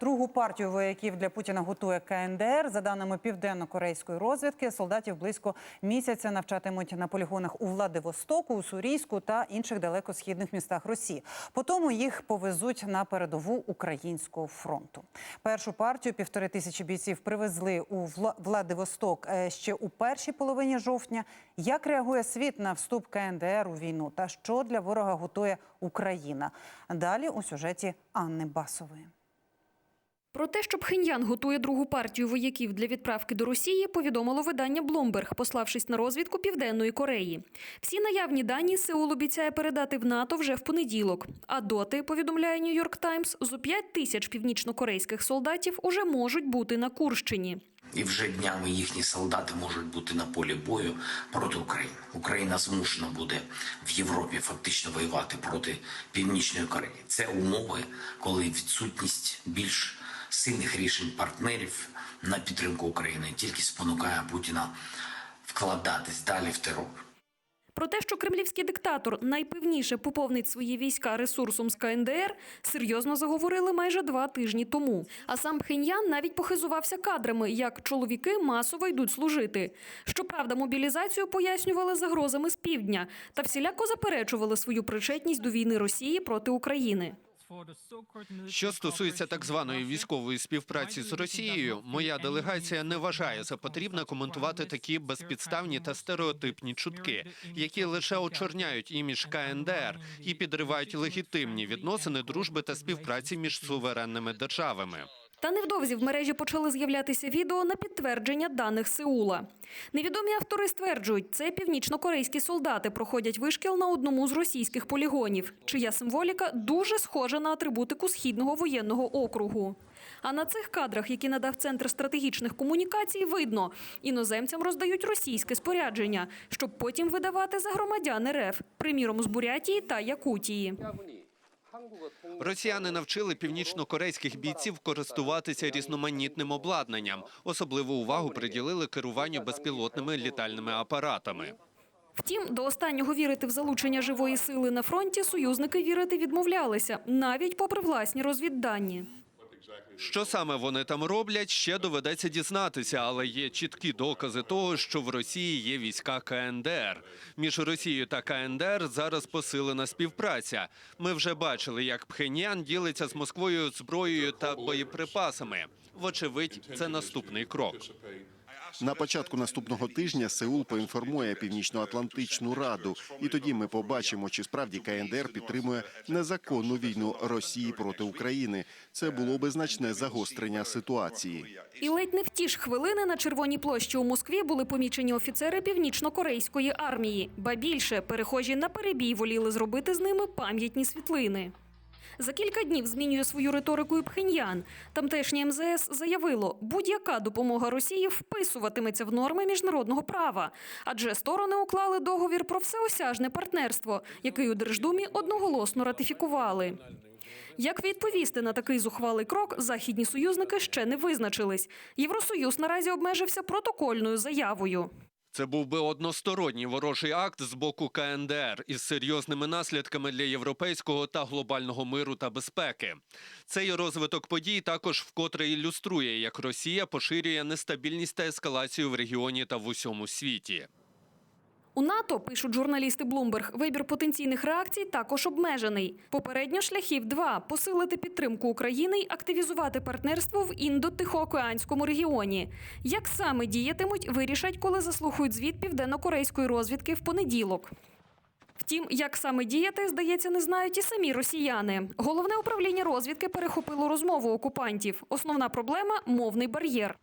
Другу партію вояків для Путіна готує КНДР. За даними південно-корейської розвідки, солдатів близько місяця навчатимуть на полігонах у Владивостоку, у Сурійську та інших далекосхідних містах Росії. Потім їх повезуть на передову українського фронту. Першу партію півтори тисячі бійців привезли у Владивосток е, ще у першій половині жовтня. Як реагує світ на вступ КНДР у війну та що для ворога готує Україна? Далі у сюжеті Анни Басової. Про те, що Пхеньян готує другу партію вояків для відправки до Росії, повідомило видання Bloomberg, пославшись на розвідку Південної Кореї. Всі наявні дані Сеул обіцяє передати в НАТО вже в понеділок. А доти, повідомляє Нью-Йорк Таймс, зо 5 тисяч північнокорейських солдатів уже можуть бути на Курщині. І вже днями їхні солдати можуть бути на полі бою проти України. Україна змушена буде в Європі фактично воювати проти Північної Кореї. Це умови, коли відсутність більш сильних рішень партнерів на підтримку України тільки спонукає Путіна вкладатись далі в терор. Про те, що кремлівський диктатор найпевніше поповнить свої війська ресурсом з КНДР, серйозно заговорили майже два тижні тому. А сам Пхеньян навіть похизувався кадрами, як чоловіки масово йдуть служити. Щоправда, мобілізацію пояснювали загрозами з півдня та всіляко заперечували свою причетність до війни Росії проти України. Що стосується так званої військової співпраці з Росією, моя делегація не вважає за потрібне коментувати такі безпідставні та стереотипні чутки, які лише очорняють імідж КНДР і підривають легітимні відносини дружби та співпраці між суверенними державами. Та невдовзі в мережі почали з'являтися відео на підтвердження даних Сеула. Невідомі автори стверджують, це північнокорейські солдати проходять вишкіл на одному з російських полігонів, чия символіка дуже схожа на атрибутику східного воєнного округу. А на цих кадрах, які надав центр стратегічних комунікацій, видно, іноземцям роздають російське спорядження, щоб потім видавати за громадян РФ, приміром з Бурятії та Якутії. Росіяни навчили північнокорейських бійців користуватися різноманітним обладнанням. Особливу увагу приділили керуванню безпілотними літальними апаратами. Втім, до останнього вірити в залучення живої сили на фронті союзники вірити відмовлялися, навіть попри власні розвіддані. Що саме вони там роблять, ще доведеться дізнатися, але є чіткі докази того, що в Росії є війська КНДР. Між Росією та КНДР зараз посилена співпраця. Ми вже бачили, як Пхеньян ділиться з Москвою зброєю та боєприпасами. Вочевидь, це наступний крок. На початку наступного тижня Сеул поінформує Північно-Атлантичну раду, і тоді ми побачимо, чи справді КНДР підтримує незаконну війну Росії проти України. Це було би значне загострення ситуації. І ледь не в ті ж хвилини на Червоній площі у Москві були помічені офіцери північно-корейської армії. Ба більше перехожі на перебій воліли зробити з ними пам'ятні світлини. За кілька днів змінює свою риторику і Пхеньян. Тамтешнє МЗС заявило, будь-яка допомога Росії вписуватиметься в норми міжнародного права, адже сторони уклали договір про всеосяжне партнерство, який у Держдумі одноголосно ратифікували. Як відповісти на такий зухвалий крок, західні союзники ще не визначились. Євросоюз наразі обмежився протокольною заявою. Це був би односторонній ворожий акт з боку КНДР із серйозними наслідками для європейського та глобального миру та безпеки. Цей розвиток подій також вкотре ілюструє, як Росія поширює нестабільність та ескалацію в регіоні та в усьому світі. У НАТО, пишуть журналісти Bloomberg, вибір потенційних реакцій також обмежений. Попередньо шляхів два – посилити підтримку України й активізувати партнерство в індо-тихоокеанському регіоні. Як саме діятимуть, вирішать, коли заслухають звіт південно-корейської розвідки в понеділок. Втім, як саме діяти, здається, не знають і самі росіяни. Головне управління розвідки перехопило розмову окупантів. Основна проблема мовний бар'єр.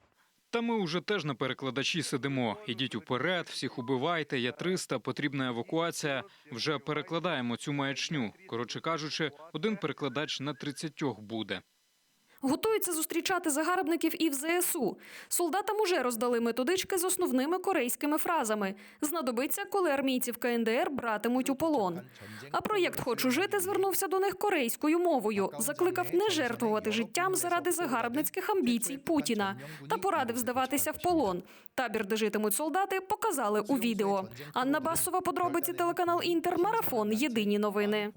Та ми уже теж на перекладачі сидимо. Ідіть уперед, всіх убивайте. Я 300, потрібна евакуація. Вже перекладаємо цю маячню. Коротше кажучи, один перекладач на 30 буде. Готуються зустрічати загарбників і в ЗСУ. Солдатам уже роздали методички з основними корейськими фразами. Знадобиться, коли армійців КНДР братимуть у полон. А проєкт Хочу жити звернувся до них корейською мовою. Закликав не жертвувати життям заради загарбницьких амбіцій Путіна та порадив здаватися в полон. Табір, де житимуть солдати, показали у відео. Анна Басова, подробиці телеканал Інтер, марафон. Єдині новини.